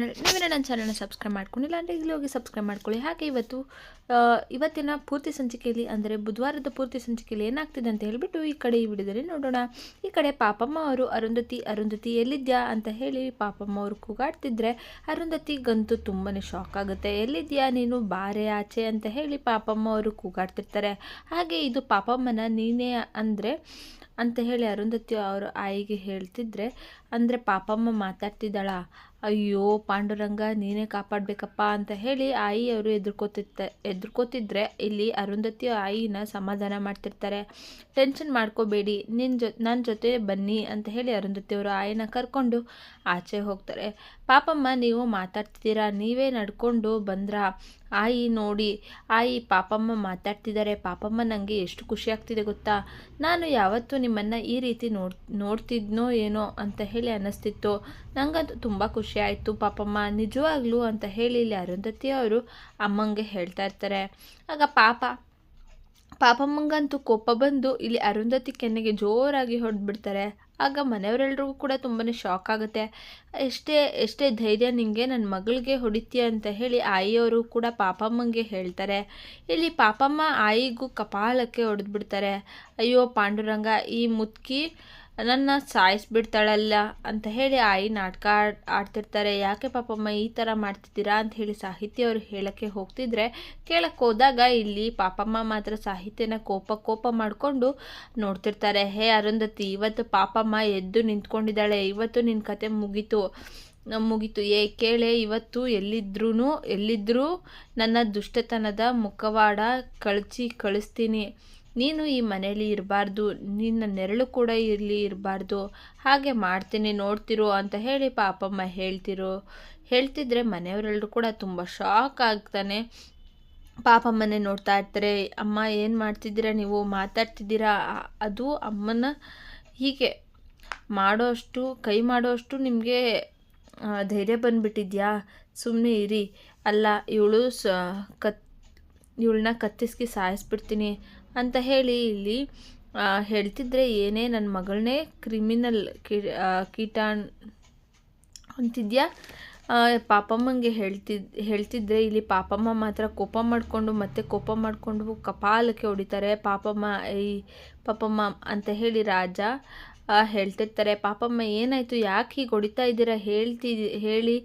ನೀವೇನ ನನ್ನ ಚಾನಲ್ನ ಸಬ್ಸ್ಕ್ರೈಬ್ ಮಾಡ್ಕೊಂಡಿಲ್ಲ ಅಂದರೆ ಇಲ್ಲಿ ಹೋಗಿ ಸಬ್ಸ್ಕ್ರೈಬ್ ಮಾಡ್ಕೊಳ್ಳಿ. ಹಾಗೆ ಇವತ್ತು ಇವತ್ತಿನ ಪೂರ್ತಿ ಸಂಚಿಕೆಯಲ್ಲಿ ಅಂದರೆ ಬುಧವಾರದ ಪೂರ್ತಿ ಸಂಚಿಕೆಯಲ್ಲಿ ಏನಾಗ್ತಿದೆ ಅಂತ ಹೇಳಿಬಿಟ್ಟು ಈ ಕಡೆ ಈ ವಿಡಿಯೋದಲ್ಲಿ ನೋಡೋಣ. ಈ ಕಡೆ ಪಾಪಮ್ಮ ಅವರು ಅರುಂಧತಿ ಅರುಂಧತಿ ಎಲ್ಲಿದ್ಯಾ ಅಂತ ಹೇಳಿ ಪಾಪಮ್ಮ ಅವರು ಕೂಗಾಡ್ತಿದ್ರೆ ಅರುಂಧತಿ ಗಂತು ತುಂಬಾ ಶಾಕ್ ಆಗುತ್ತೆ. ಎಲ್ಲಿದ್ಯಾ ನೀನು? ಬಾರೆ ಆಚೆ ಅಂತ ಹೇಳಿ ಪಾಪಮ್ಮ ಅವರು ಕೂಗಾಡ್ತಿರ್ತಾರೆ. ಹಾಗೆ ಇದು ಪಾಪಮ್ಮನ ನೀನೇ ಅಂದರೆ, ಅಂತ ಹೇಳಿ ಅರುಂಧತಿ ಅವರು ಆಯಿಗೆ ಹೇಳ್ತಿದ್ರೆ, ಅಂದರೆ ಪಾಪಮ್ಮ ಮಾತಾಡ್ತಿದ್ದಾಳ? ಅಯ್ಯೋ, ಪಾಂಡುರಂಗ, ನೀನೇ ಕಾಪಾಡಬೇಕಪ್ಪ ಅಂತ ಹೇಳಿ ಆಯಿ ಅವರು ಎದುರ್ಕೋತಿರ್ತ ಎದುರ್ಕೋತಿದ್ರೆ ಇಲ್ಲಿ ಅರುಂಧತಿ ಆಯಿನ ಸಮಾಧಾನ ಮಾಡ್ತಿರ್ತಾರೆ. ಟೆನ್ಷನ್ ಮಾಡ್ಕೋಬೇಡಿ ನಿನ್ನ ಜೊ ನನ್ನ ಜೊತೆ ಬನ್ನಿ ಅಂತ ಹೇಳಿ ಅರುಂಧತಿ ಅವರು ಆಯಿನ ಕರ್ಕೊಂಡು ಆಚೆ ಹೋಗ್ತಾರೆ. ಪಾಪಮ್ಮ, ನೀವು ಮಾತಾಡ್ತಿದ್ದೀರಾ? ನೀವೇ ನಡ್ಕೊಂಡು ಬಂದ್ರ? ಆಯಿ, ನೋಡಿ. ಆಯಿ, ಪಾಪಮ್ಮ ಮಾತಾಡ್ತಿದ್ದಾರೆ. ಪಾಪಮ್ಮ ನನಗೆ ಎಷ್ಟು ಖುಷಿ ಆಗ್ತಿದೆ ಗೊತ್ತಾ? ನಾನು ಯಾವತ್ತೂ ನಿಮ್ಮನ್ನು ಈ ರೀತಿ ನೋಡ್, ನೋಡ್ತಿದ್ನೋ ಏನೋ ಅಂತ ಹೇಳಿ ಅನ್ನಿಸ್ತಿತ್ತು ನನಗಂತೂ ತುಂಬ ಖುಷಿ ಆಯಿತು ಪಾಪಮ್ಮ. ನಿಜವಾಗ್ಲೂ ಅಂತ ಹೇಳಿ ಇಲ್ಲಿ ಅರುಂಧತಿ ಅವರು ಅಮ್ಮಂಗೆ ಹೇಳ್ತಾ ಇರ್ತಾರೆ. ಆಗ ಪಾಪ ಪಾಪಮ್ಮಂಗಂತೂ ಕೋಪ ಬಂದು ಇಲ್ಲಿ ಅರುಂಧತಿ ಕೆನ್ನೆಗೆ ಜೋರಾಗಿ ಹೊಡೆದ್ಬಿಡ್ತಾರೆ ಆಗ ಮನೆಯವರೆಲ್ರಿಗೂ ಕೂಡ ತುಂಬಾ ಶಾಕ್ ಆಗುತ್ತೆ. ಎಷ್ಟೇ ಎಷ್ಟೇ ಧೈರ್ಯ ನಿಮಗೆ ನನ್ನ ಮಗಳಿಗೆ ಹೊಡಿತೀಯ ಅಂತ ಹೇಳಿ ಆಯಿಯವರು ಕೂಡ ಪಾಪಮ್ಮಂಗೆ ಹೇಳ್ತಾರೆ. ಇಲ್ಲಿ ಪಾಪಮ್ಮ ಆಯಿಗೂ ಕಪಾಲಕ್ಕೆ ಹೊಡೆದ್ಬಿಡ್ತಾರೆ. ಅಯ್ಯೋ ಪಾಂಡುರಂಗ, ಈ ಮುತ್ಕಿ ನನ್ನ ಸಾಯಿಸ್ಬಿಡ್ತಾಳಲ್ಲ ಅಂತ ಹೇಳಿ ಆಯಿ ನಾಟಕ ಆಡ್ತಿರ್ತಾರೆ. ಯಾಕೆ ಪಾಪಮ್ಮ ಈ ಥರ ಮಾಡ್ತಿದ್ದೀರಾ? ಅಂತ ಹೇಳಿ ಸಾಹಿತ್ಯ ಅವರು ಹೇಳೋಕ್ಕೆ ಹೋಗ್ತಿದ್ರೆ ಕೇಳಕ್ಕೆ ಹೋದಾಗ ಇಲ್ಲಿ ಪಾಪಮ್ಮ ಮಾತ್ರ ಸಾಹಿತ್ಯನ ಕೋಪ ಕೋಪ ಮಾಡಿಕೊಂಡು ನೋಡ್ತಿರ್ತಾರೆ. ಹೇ ಅರುಂಧತಿ, ಇವತ್ತು ಪಾಪಮ್ಮ ಎದ್ದು ನಿಂತ್ಕೊಂಡಿದ್ದಾಳೆ. ಇವತ್ತು ನಿನ್ನ ಕತೆ ಮುಗೀತು. ಮುಗೀತು. ಏ, ಕೇಳೆ, ಇವತ್ತು ಎಲ್ಲಿದ್ರೂ ಎಲ್ಲಿದ್ದರೂ ನನ್ನ ದುಷ್ಟತನದ ಮುಖವಾಡ ಕಳಚಿ ಕಳಿಸ್ತೀನಿ. ನೀನು ಈ ಮನೆಯಲ್ಲಿ ಇರಬಾರ್ದು, ನಿನ್ನ ನೆರಳು ಕೂಡ ಇಲ್ಲಿ ಇರಬಾರ್ದು. ಹಾಗೆ ಮಾಡ್ತೀನಿ, ನೋಡ್ತಿರು ಅಂತ ಹೇಳಿ ಪಾಪಮ್ಮ ಹೇಳ್ತಿರು. ಹೇಳ್ತಿದ್ರೆ ಮನೆಯವರೆಲ್ಲರೂ ಕೂಡ ತುಂಬ ಶಾಕ್ ಆಗ್ತಾನೆ. ಪಾಪಮ್ಮನೆ ನೋಡ್ತಾ ಇರ್ತಾರೆ, ಅಮ್ಮ, ಏನು ಮಾಡ್ತಿದ್ದೀರಾ? ನೀವು ಮಾತಾಡ್ತಿದ್ದೀರಾ? ಅದು ಅಮ್ಮನ ಹೀಗೆ ಮಾಡೋಷ್ಟು, ಕೈ ಮಾಡೋಷ್ಟು ನಿಮಗೆ ಧೈರ್ಯ ಬಂದುಬಿಟ್ಟಿದ್ಯಾ? ಸುಮ್ಮನೆ ಇರಿ. ಅಲ್ಲ, ಇವಳು ಸ, ಕತ್, ಇವಳನ್ನ ಕತ್ತಿಸ್ಕಿ ಸಾಯಿಸ್ಬಿಡ್ತೀನಿ. ಅಂತ ಹೇಳಿ ಇಲ್ಲಿ ಹೇಳ್ತಿದ್ರೆ ಏನೇ ನನ್ನ ಮಗಳನ್ನೇ ಕ್ರಿಮಿನಲ್ ಕೀಟಾಣ್ ಅಂತಿದ್ಯಾ? ಪಾಪಮ್ಮಂಗೆ ಹೇಳ್ತಿದ್ ಹೇಳ್ತಿದ್ರೆ ಇಲ್ಲಿ ಪಾಪಮ್ಮ ಮಾತ್ರ ಕೋಪ ಮಾಡಿಕೊಂಡು ಮತ್ತೆ ಕೋಪ ಮಾಡಿಕೊಂಡು ಕಪಾಲಕ್ಕೆ ಹೊಡಿತಾರೆ. ಪಾಪಮ್ಮ, ಈ ಪಾಪಮ್ಮ ಅಂತ ಹೇಳಿ ರಾಜ. ಹೇಳ್ತಿರ್ತಾರೆ, ಪಾಪಮ್ಮ, ಏನಾಯಿತು? ಯಾಕೆ ಹೀಗೆ ಹೊಡಿತಾ ಇದ್ದೀರಾ? ಹೇಳ್ತಿದ್ದಿ ಹೇಳಿ.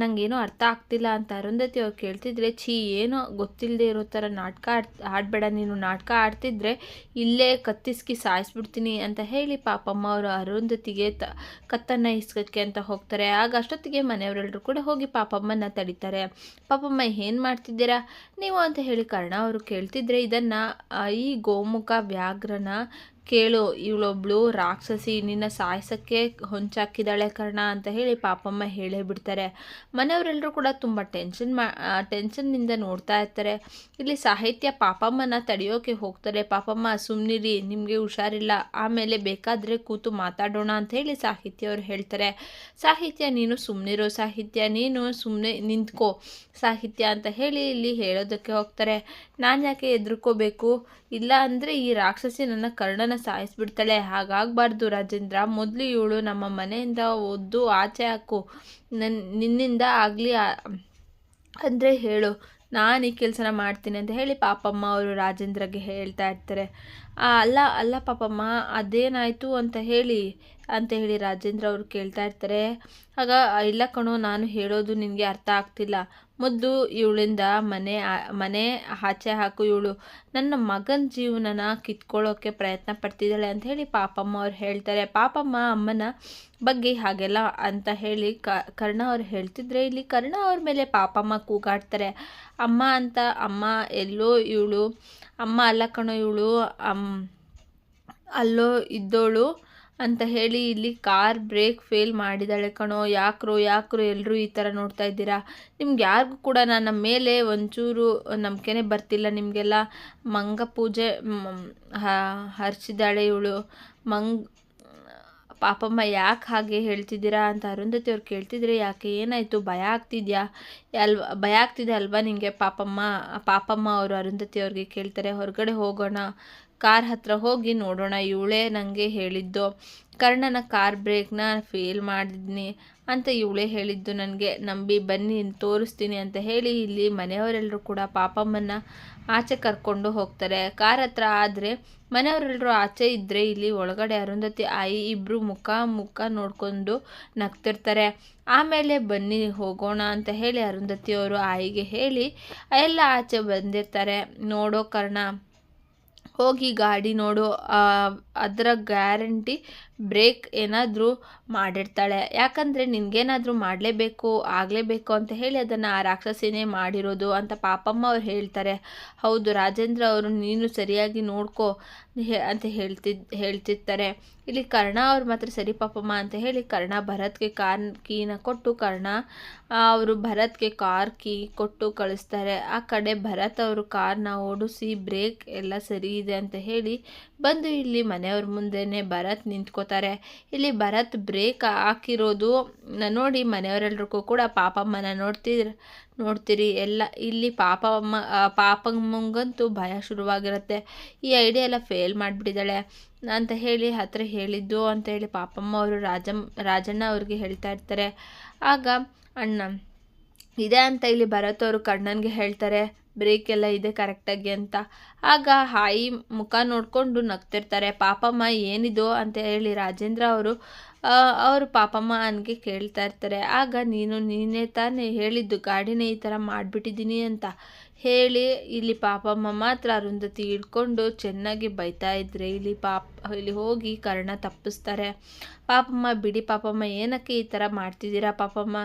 ನನಗೇನೋ ಅರ್ಥ ಆಗ್ತಿಲ್ಲ ಅಂತ ಅರುಂಧತಿ ಅವ್ರು ಕೇಳ್ತಿದ್ರೆ, ಛೀ, ಏನೋ ಗೊತ್ತಿಲ್ಲದೆ ಇರೋ ಥರ ನಾಟಕ ಆಡ್, ಆಡಬೇಡ. ನೀನು ನಾಟಕ ಆಡ್ತಿದ್ರೆ ಇಲ್ಲೇ ಕತ್ತಿಸ್ಕಿ ಸಾಯಿಸ್ಬಿಡ್ತೀನಿ ಅಂತ ಹೇಳಿ ಪಾಪಮ್ಮ ಅವರು ಅರುಂಧತಿಗೆ ತ, ಕತ್ತನ್ನು ಇಸ್ಕೋಕ್ಕೆ ಅಂತ ಹೋಗ್ತಾರೆ. ಆಗ ಅಷ್ಟೊತ್ತಿಗೆ ಮನೆಯವರೆಲ್ಲರೂ ಕೂಡ ಹೋಗಿ ಪಾಪಮ್ಮನ ತಡಿತಾರೆ. ಪಾಪಮ್ಮ, ಏನು ಮಾಡ್ತಿದ್ದೀರಾ? ನೀವು ಅಂತ ಹೇಳಿ ಕರ್ಣ ಅವರು ಕೇಳ್ತಿದ್ರೆ, ಇದನ್ನು ಈ ಗೋಮುಖ ವ್ಯಾಘ್ರನ ಕೇಳು, ಇವಳೊಬ್ಳು ರಾಕ್ಷಸಿ ನಿನ್ನ ಸಾಯಿಸೋಕ್ಕೆ ಹೊಂಚಾಕಿದ್ದಾಳೆ ಕರ್ಣ ಅಂತ ಹೇಳಿ ಪಾಪಮ್ಮ ಹೇಳೇ ಬಿಡ್ತಾರೆ. ಮನೆಯವರೆಲ್ಲರೂ ಕೂಡ ತುಂಬ ಟೆನ್ಷನ್ ಮಾ ಟೆನ್ಷನ್ನಿಂದ ನೋಡ್ತಾ ಇರ್ತಾರೆ. ಇಲ್ಲಿ ಸಾಹಿತ್ಯ ಪಾಪಮ್ಮನ ತಡೆಯೋಕೆ ಹೋಗ್ತಾರೆ. ಪಾಪಮ್ಮ ಸುಮ್ಮನಿರಿ ನಿಮಗೆ ಹುಷಾರಿಲ್ಲ. ಆಮೇಲೆ ಬೇಕಾದರೆ ಕೂತು ಮಾತಾಡೋಣ ಅಂತ ಹೇಳಿ ಸಾಹಿತ್ಯ ಅವರು ಹೇಳ್ತಾರೆ. ಸಾಹಿತ್ಯ, ನೀನು ಸುಮ್ಮನಿರೋ ಸಾಹಿತ್ಯ. ನೀನು ಸುಮ್ಮನೆ ನಿಂತ್ಕೋ ಸಾಹಿತ್ಯ ಅಂತ ಹೇಳಿ ಇಲ್ಲಿ ಹೇಳೋದಕ್ಕೆ ಹೋಗ್ತಾರೆ. ನಾನು ಯಾಕೆ ಎದುರ್ಕೋಬೇಕು ಇಲ್ಲ ಅಂದರೆ ಈ ರಾಕ್ಷಸಿ ನನ್ನ ಕರ್ಣನ ಸಾಯಿಸ್ಬಿಡ್ತಾಳೆ. ಹಾಗಾಗಬಾರ್ದು ರಾಜೇಂದ್ರ. ಮೊದಲು ಇವಳು ನಮ್ಮ ಮನೆಯಿಂದ ಒದ್ದು ಆಚೆ ಹಾಕು. ನನ್ನ ನಿನ್ನಿಂದ ಆಗಲಿ ಅಂದರೆ ಹೇಳು. ನಾನು ಈ ಕೆಲಸನ ಮಾಡ್ತೀನಿ ಅಂತ ಹೇಳಿ ಪಾಪಮ್ಮ ಅವರು ರಾಜೇಂದ್ರಗೆ ಹೇಳ್ತಾ ಇರ್ತಾರೆ. ಅಲ್ಲ ಅಲ್ಲ ಪಾಪಮ್ಮ, ಅದೇನಾಯಿತು ಅಂತ ಹೇಳಿ. ಅಂತ ಹೇಳಿ ರಾಜೇಂದ್ರ ಅವರು ಕೇಳ್ತಾ ಇರ್ತಾರೆ. ಆಗ, ಇಲ್ಲ ಕಣೋ, ನಾನು ಹೇಳೋದು ನಿನಗೆ ಅರ್ಥ ಆಗ್ತಿಲ್ಲ. ಮೊದಲು ಇವಳಿಂದ ಮನೆ ಮನೆ ಆಚೆ ಹಾಕು ಇವಳು. ನನ್ನ ಮಗನ ಜೀವನನ ಕಿತ್ಕೊಳ್ಳೋಕ್ಕೆ ಪ್ರಯತ್ನ ಪಡ್ತಿದ್ದಾಳೆ ಅಂತ ಹೇಳಿ ಪಾಪಮ್ಮ ಅವ್ರು ಹೇಳ್ತಾರೆ. ಪಾಪಮ್ಮ ಅಮ್ಮನ ಬಗ್ಗೆ ಹಾಗೆಲ್ಲ ಅಂತ ಹೇಳಿ ಕರ್ಣ ಅವ್ರು ಹೇಳ್ತಿದ್ರೆ ಇಲ್ಲಿ ಕರ್ಣ ಅವ್ರ ಮೇಲೆ ಪಾಪಮ್ಮ ಕೂಗಾಡ್ತಾರೆ. ಅಮ್ಮ ಅಂತ, ಅಮ್ಮ ಎಲ್ಲೋ ಇವಳು, ಅಮ್ಮ ಅಲ್ಲ ಕಣೋ ಇವಳು, ಅಮ್, ಅಲ್ಲೋ ಇದ್ದೋಳು ಅಂತ ಹೇಳಿ ಇಲ್ಲಿ ಕಾರ್ ಬ್ರೇಕ್ ಫೇಲ್ ಮಾಡಿದಾಳೆ ಕಣೋ. ಯಾಕ್ರೋ ಯಾಕ್ರೋ ಎಲ್ಲರೂ ಈ ಥರ ನೋಡ್ತಾ ಇದ್ದೀರಾ? ನಿಮ್ಗೆ ಯಾರಿಗೂ ಕೂಡ ನನ್ನ ಮೇಲೆ ಒಂಚೂರು ನಂಬಿಕೆನೇ ಬರ್ತಿಲ್ಲ. ನಿಮಗೆಲ್ಲ ಮಂಗ ಪೂಜೆ ಹರಿಸಿದಾಳೆ ಇವಳು. ಮಂಗ್ ಪಾಪಮ್ಮ ಯಾಕೆ ಹಾಗೆ ಹೇಳ್ತಿದ್ದೀರಾ ಅಂತ ಅರುಂಧತಿ ಅವ್ರು ಕೇಳ್ತಿದ್ರೆ, ಯಾಕೆ ಏನಾಯಿತು? ಭಯ ಆಗ್ತಿದ್ಯಾ? ಅಲ್ವಾ, ಭಯ ಆಗ್ತಿದೆ ಅಲ್ವಾ ನಿಮಗೆ ಪಾಪಮ್ಮ? ಪಾಪಮ್ಮ ಅವರು ಅರುಂಧತಿ ಅವ್ರಿಗೆ ಕೇಳ್ತಾರೆ, ಹೊರಗಡೆ ಹೋಗೋಣ, ಕಾರ್ ಹತ್ರ ಹೋಗಿ ನೋಡೋಣ. ಇವಳೇ ನನಗೆ ಹೇಳಿದ್ದು, ಕರ್ಣನ ಕಾರ್ ಬ್ರೇಕ್ನ ಫೇಲ್ ಮಾಡಿದ್ನಿ ಅಂತ ಇವಳೇ ಹೇಳಿದ್ದು ನನಗೆ. ನಂಬಿ ಬನ್ನಿ, ತೋರಿಸ್ತೀನಿ ಅಂತ ಹೇಳಿ ಇಲ್ಲಿ ಮನೆಯವರೆಲ್ಲರೂ ಕೂಡ ಪಾಪಮ್ಮನ ಆಚೆ ಕರ್ಕೊಂಡು ಹೋಗ್ತಾರೆ. ಕಾರ್ ಹತ್ರ ಆದರೆ ಮನೆಯವರೆಲ್ಲರೂ ಆಚೆ ಇದ್ದರೆ ಇಲ್ಲಿ ಒಳಗಡೆ ಅರುಂಧತಿ, ಆಯಿ ಇಬ್ಬರು ಮುಖ ಮುಖ ನೋಡಿಕೊಂಡು ನಗ್ತಿರ್ತಾರೆ. ಆಮೇಲೆ ಬನ್ನಿ ಹೋಗೋಣ ಅಂತ ಹೇಳಿ ಅರುಂಧತಿಯವರು ಆಯಿಗೆ ಹೇಳಿ ಎಲ್ಲ ಆಚೆ ಬಂದಿರ್ತಾರೆ. ನೋಡೋ ಕರ್ಣ, ಹೋಗಿ ಗಾಡಿ ನೋಡು ಅದರ ಗ್ಯಾರಂಟಿ ಬ್ರೇಕ್ ಏನಾದರೂ ಮಾಡಿರ್ತಾಳೆ. ಯಾಕಂದರೆ ನಿನಗೇನಾದರೂ ಮಾಡಲೇಬೇಕು, ಆಗಲೇಬೇಕು ಅಂತ ಹೇಳಿ ಅದನ್ನು ಆ ರಾಕ್ಷಸಿನೇ ಮಾಡಿರೋದು ಅಂತ ಪಾಪಮ್ಮ ಅವ್ರು ಹೇಳ್ತಾರೆ. ಹೌದು, ರಾಜೇಂದ್ರ ಅವರು ನೀನು ಸರಿಯಾಗಿ ನೋಡ್ಕೋ ಅಂತ ಹೇಳ್ತಿದ್ ಹೇಳ್ತಿರ್ತಾರೆ. ಇಲ್ಲಿ ಕರ್ಣ ಅವ್ರು ಮಾತ್ರ ಸರಿ ಪಾಪಮ್ಮ ಅಂತ ಹೇಳಿ ಕರ್ಣ ಭರತ್ಗೆ ಕಾರ್ ಕೀನ ಕೊಟ್ಟು ಕರ್ಣ ಅವರು ಭರತ್ಗೆ ಕಾರ್ ಕೀ ಕೊಟ್ಟು ಕಳಿಸ್ತಾರೆ. ಆ ಕಡೆ ಭರತ್ ಅವರು ಕಾರ್ನ ಓಡಿಸಿ ಬ್ರೇಕ್ ಎಲ್ಲ ಸರಿ ಇದೆ ಅಂತ ಹೇಳಿ ಬಂದು ಇಲ್ಲಿ ಮನೆಯವ್ರ ಮುಂದೆನೆ ಭರತ್ ನಿಂತ್ಕೋತಾರೆ. ಇಲ್ಲಿ ಭರತ್ ಬ್ರೇಕ್ ಹಾಕಿರೋದು ನೋಡಿ ಮನೆಯವರೆಲ್ರಿಗೂ ಕೂಡ ಪಾಪಮ್ಮನ ನೋಡ್ತಿದ್ರ ನೋಡ್ತೀರಿ ಎಲ್ಲ, ಇಲ್ಲಿ ಪಾಪಮ್ಮ ಪಾಪಮ್ಮಂಗಂತೂ ಭಯ ಶುರುವಾಗಿರುತ್ತೆ. ಈ ಐಡಿಯಾ ಎಲ್ಲ ಫೇಲ್ ಮಾಡಿಬಿಟ್ಟಿದ್ದಾಳೆ. ಅಂತ ಹೇಳಿ ಹತ್ರ ಹೇಳಿದ್ದು, ಅಂತ ಹೇಳಿ ಪಾಪಮ್ಮ ಅವರು ರಾಜಮ್ ರಾಜಣ್ಣ ಅವ್ರಿಗೆ ಹೇಳ್ತಾ ಇರ್ತಾರೆ. ಆಗ, ಅಣ್ಣ, ಇದೆ ಅಂತ ಇಲ್ಲಿ ಭರತ್ ಅವರು ಕಣ್ಣನಿಗೆ ಹೇಳ್ತಾರೆ. ಬ್ರೇಕ್ ಎಲ್ಲ ಇದೆ ಕರೆಕ್ಟಾಗಿ ಅಂತ. ಆಗ ಹಾಯಿ ಮುಖ ನೋಡಿಕೊಂಡು ನಗ್ತಿರ್ತಾರೆ, ಪಾಪಮ್ಮ, ಏನಿದು? ಅಂತ ಹೇಳಿ ರಾಜೇಂದ್ರ ಅವರು ಅವರು ಪಾಪಮ್ಮ ಅನ್ಗೆ ಕೇಳ್ತಾ ಇರ್ತಾರೆ. ಆಗ ನೀನು ನೀನೇ ತಾನೇ ಹೇಳಿದ್ದು, ಗಾಡಿನೇ ಈ ಥರ ಮಾಡಿಬಿಟ್ಟಿದ್ದೀನಿ ಅಂತ ಹೇಳಿ ಇಲ್ಲಿ ಪಾಪಮ್ಮ ಮಾತ್ರ ಅರುಂಧತಿ ಹಿಡ್ಕೊಂಡು ಚೆನ್ನಾಗಿ ಬೈತಾ ಇದ್ರೆ ಇಲ್ಲಿ ಪಾಪ, ಇಲ್ಲಿ ಹೋಗಿ ಕರ್ಣ ತಪ್ಪಿಸ್ತಾರೆ. ಪಾಪಮ್ಮ, ಬಿಡಿ ಪಾಪಮ್ಮ, ಏನಕ್ಕೆ ಈ ಥರ ಮಾಡ್ತಿದ್ದೀರಾ ಪಾಪಮ್ಮ?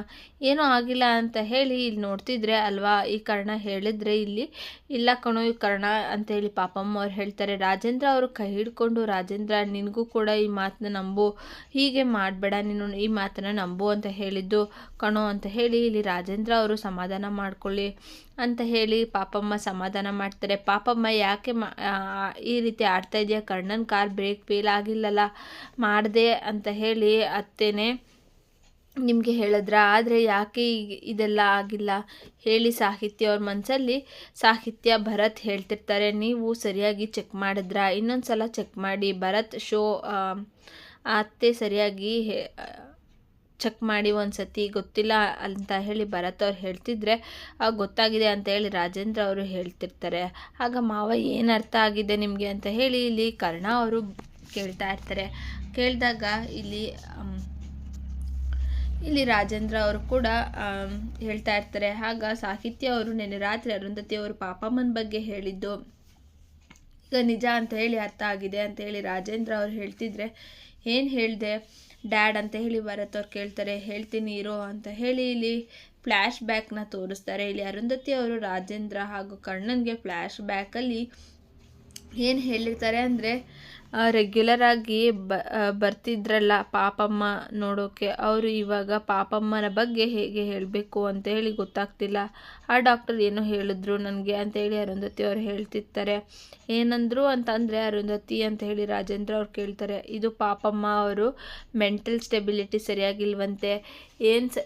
ಏನೂ ಆಗಿಲ್ಲ ಅಂತ ಹೇಳಿ ಇಲ್ಲಿ ನೋಡ್ತಿದ್ರೆ ಅಲ್ವಾ? ಈ ಕರ್ಣ ಹೇಳಿದ್ರೆ ಇಲ್ಲಿ, ಇಲ್ಲ ಕಣೋ ಈ ಕರ್ಣ ಅಂತೇಳಿ ಪಾಪಮ್ಮ ಅವ್ರು ಹೇಳ್ತಾರೆ. ರಾಜೇಂದ್ರ ಅವರು ಕೈ ಹಿಡ್ಕೊಂಡು, ರಾಜೇಂದ್ರ, ನಿನಗೂ ಕೂಡ ಈ ಮಾತನ್ನ ನಂಬು. ಹೀಗೆ ಮಾಡಬೇಡ, ನೀನು ಈ ಮಾತನ್ನ ನಂಬು ಅಂತ ಹೇಳಿದ್ದು ಕಣೋ ಅಂತ ಹೇಳಿ ಇಲ್ಲಿ ರಾಜೇಂದ್ರ ಅವರು ಸಮಾಧಾನ ಮಾಡ್ಕೊಳ್ಳಿ ಅಂತ ಹೇಳಿ ಪಾಪಮ್ಮ ಸಮಾಧಾನ ಮಾಡ್ತಾರೆ. ಪಾಪಮ್ಮ, ಯಾಕೆ ಈ ರೀತಿ ಆಡ್ತಾ ಇದೆಯಾ? ಕರ್ಣನ್ ಕಾರ್ ಬ್ರೇಕ್ ಫೇಲ್ ಆಗಿಲ್ಲಲ್ಲ? ಮಾಡಿದೆ ಅಂತ ಹೇಳಿ ಅತ್ತೇನೆ ನಿಮಗೆ ಹೇಳಿದ್ರ, ಆದರೆ ಯಾಕೆ ಇದೆಲ್ಲ ಆಗಿಲ್ಲ? ಹೇಳಿ ಸಾಹಿತ್ಯ ಅವ್ರ ಮನಸ್ಸಲ್ಲಿ ಸಾಹಿತ್ಯ ಭರತ್ ಹೇಳ್ತಿರ್ತಾರೆ. ನೀವು ಸರಿಯಾಗಿ ಚೆಕ್ ಮಾಡಿದ್ರಾ? ಇನ್ನೊಂದು ಸಲ ಚೆಕ್ ಮಾಡಿ. ಭರತ್ ಶೋ ಅತ್ತೆ ಸರಿಯಾಗಿ ಚೆಕ್ ಮಾಡಿ ಒಂದು ಸತಿ ಗೊತ್ತಿಲ್ಲ ಅಂತ ಹೇಳಿ ಭರತ್ ಅವ್ರು ಹೇಳ್ತಿದ್ರೆ ಗೊತ್ತಾಗಿದೆ ಅಂತ ಹೇಳಿ ರಾಜೇಂದ್ರ ಅವರು ಹೇಳ್ತಿರ್ತಾರೆ. ಆಗ ಮಾವ, ಏನು ಅರ್ಥ ಆಗಿದೆ ನಿಮಗೆ ಅಂತ ಹೇಳಿ ಇಲ್ಲಿ ಕರ್ಣ ಅವರು ಕೇಳ್ತಾ ಇರ್ತಾರೆ. ಕೇಳಿದಾಗ ಇಲ್ಲಿ ಇಲ್ಲಿ ರಾಜೇಂದ್ರ ಅವರು ಕೂಡ ಹೇಳ್ತಾ ಇರ್ತಾರೆ. ಆಗ ಸಾಹಿತ್ಯ ಅವರು ನೆನೆ ರಾತ್ರಿ ಅರುಂಧತಿ ಅವರು ಪಾಪಮ್ಮನ ಬಗ್ಗೆ ಹೇಳಿದ್ದು. ಈಗ ನಿಜ ಅಂತ ಹೇಳಿ ಅರ್ಥ ಆಗಿದೆ ಅಂತ ಹೇಳಿ ರಾಜೇಂದ್ರ ಅವ್ರು ಹೇಳ್ತಿದ್ರೆ, ಏನು ಹೇಳಿದೆ? ಡ್ಯಾಡ್ ಅಂತ ಹೇಳಿ ಭರತ್ ಅವ್ರು ಕೇಳ್ತಾರೆ. ಹೇಳ್ತೀನಿ, ಇರೋ ಅಂತ ಹೇಳಿ ಇಲ್ಲಿ ಫ್ಲ್ಯಾಶ್ ಬ್ಯಾಕ್ನ ತೋರಿಸ್ತಾರೆ. ಇಲ್ಲಿ ಅರುಂಧತಿ ಅವರು ರಾಜೇಂದ್ರ ಹಾಗೂ ಕಣ್ಣನ್ಗೆ ಫ್ಲ್ಯಾಶ್ ಬ್ಯಾಕಲ್ಲಿ ಏನು ಹೇಳಿರ್ತಾರೆ ಅಂದರೆ ರೆಗ್ಯುಲರ್ ಆಗಿ ಬ ಬರ್ತಿದ್ರಲ್ಲ ಪಾಪಮ್ಮ ನೋಡೋಕೆ. ಅವರು ಇವಾಗ ಪಾಪಮ್ಮನ ಬಗ್ಗೆ ಹೇಗೆ ಹೇಳಬೇಕು ಅಂತ ಹೇಳಿ ಗೊತ್ತಾಗ್ತಿಲ್ಲ. ಆ ಡಾಕ್ಟರ್ ಏನೋ ಹೇಳಿದ್ರು ನನಗೆ ಅಂತೇಳಿ ಅರುಂಧತಿ ಅವ್ರು ಹೇಳ್ತಿರ್ತಾರೆ. ಏನಂದ್ರು ಅಂತಂದರೆ ಅರುಂಧತಿ ಅಂತ ಹೇಳಿ ರಾಜೇಂದ್ರ ಅವ್ರು ಕೇಳ್ತಾರೆ. ಇದು ಪಾಪಮ್ಮ ಅವರು ಮೆಂಟಲ್ ಸ್ಟೆಬಿಲಿಟಿ ಸರಿಯಾಗಿಲ್ವಂತೆ. ಏನು ಸ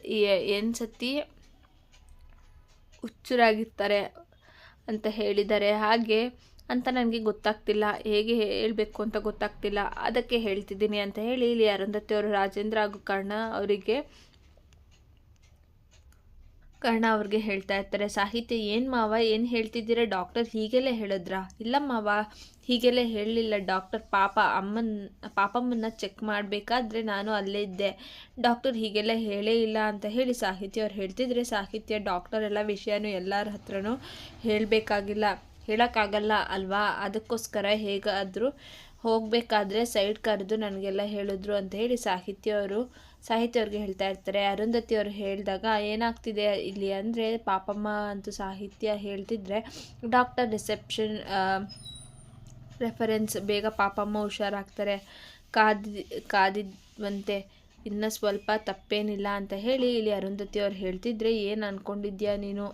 ಏನು ಸತಿ ಹುಚ್ಚುರಾಗಿರ್ತಾರೆ ಅಂತ ಹೇಳಿದ್ದಾರೆ. ಹಾಗೆ ಅಂತ ನನಗೆ ಗೊತ್ತಾಗ್ತಿಲ್ಲ. ಹೇಗೆ ಹೇಳಬೇಕು ಅಂತ ಗೊತ್ತಾಗ್ತಿಲ್ಲ. ಅದಕ್ಕೆ ಹೇಳ್ತಿದ್ದೀನಿ ಅಂತ ಹೇಳಿ ಇಲ್ಲಿ ಅರುಂಧತಿ ಅವರು, ರಾಜೇಂದ್ರ ಹಾಗೂ ಕರ್ಣ ಅವರಿಗೆ ಕರ್ಣ ಅವ್ರಿಗೆ ಹೇಳ್ತಾ ಇರ್ತಾರೆ, ಸಾಹಿತ್ಯ ಏನು ಮಾವ? ಏನು ಹೇಳ್ತಿದ್ದೀರಾ? ಡಾಕ್ಟರ್ ಹೀಗೆಲ್ಲ ಹೇಳಿದ್ರ? ಇಲ್ಲ ಮಾವ, ಹೀಗೆಲ್ಲ ಹೇಳಲಿಲ್ಲ. ಡಾಕ್ಟರ್ ಪಾಪ ಅಮ್ಮನ, ಪಾಪಮ್ಮನ್ನ ಚೆಕ್ ಮಾಡಬೇಕಾದ್ರೆ ನಾನು ಅಲ್ಲೇ ಇದ್ದೆ. ಡಾಕ್ಟರ್ ಹೀಗೆಲ್ಲ ಹೇಳೇ ಇಲ್ಲ ಅಂತ ಹೇಳಿ ಸಾಹಿತ್ಯ ಅವ್ರು ಹೇಳ್ತಿದ್ರೆ, ಸಾಹಿತ್ಯ, ಡಾಕ್ಟರ್ ಎಲ್ಲ ವಿಷಯನೂ ಎಲ್ಲರ ಹತ್ರನೂ ಹೇಳಬೇಕಾಗಿಲ್ಲ. ಹೇಳೋಕ್ಕಾಗಲ್ಲ ಅಲ್ವಾ? ಅದಕ್ಕೋಸ್ಕರ ಹೇಗಾದರೂ ಹೋಗಬೇಕಾದ್ರೆ ಸೈಡ್ ಕರೆದು ನನಗೆಲ್ಲ ಹೇಳಿದ್ರು ಅಂತ ಹೇಳಿ ಸಾಹಿತ್ಯ ಅವರು ಸಾಹಿತ್ಯ ಅವ್ರಿಗೆ ಹೇಳ್ತಾ ಇರ್ತಾರೆ. ಅರುಂಧತಿ ಅವರು ಹೇಳಿದಾಗ ಏನಾಗ್ತಿದೆ ಇಲ್ಲಿ ಅಂದರೆ ಪಾಪಮ್ಮ ಅಂತೂ ಸಾಹಿತ್ಯ ಹೇಳ್ತಿದ್ರೆ ಡಾಕ್ಟರ್ ರಿಸೆಪ್ಷನ್ ರೆಫರೆನ್ಸ್ ಬೇಗ ಪಾಪಮ್ಮ ಹುಷಾರಾಗ್ತಾರೆ. ಕಾದಿ, ಕಾದಿದ್ವಂತೆ ಇನ್ನೂ ಸ್ವಲ್ಪ ತಪ್ಪೇನಿಲ್ಲ ಅಂತ ಹೇಳಿ ಇಲ್ಲಿ ಅರುಂಧತಿ ಅವ್ರು ಹೇಳ್ತಿದ್ರೆ ಏನು ಅಂದ್ಕೊಂಡಿದ್ಯಾ ನೀನು?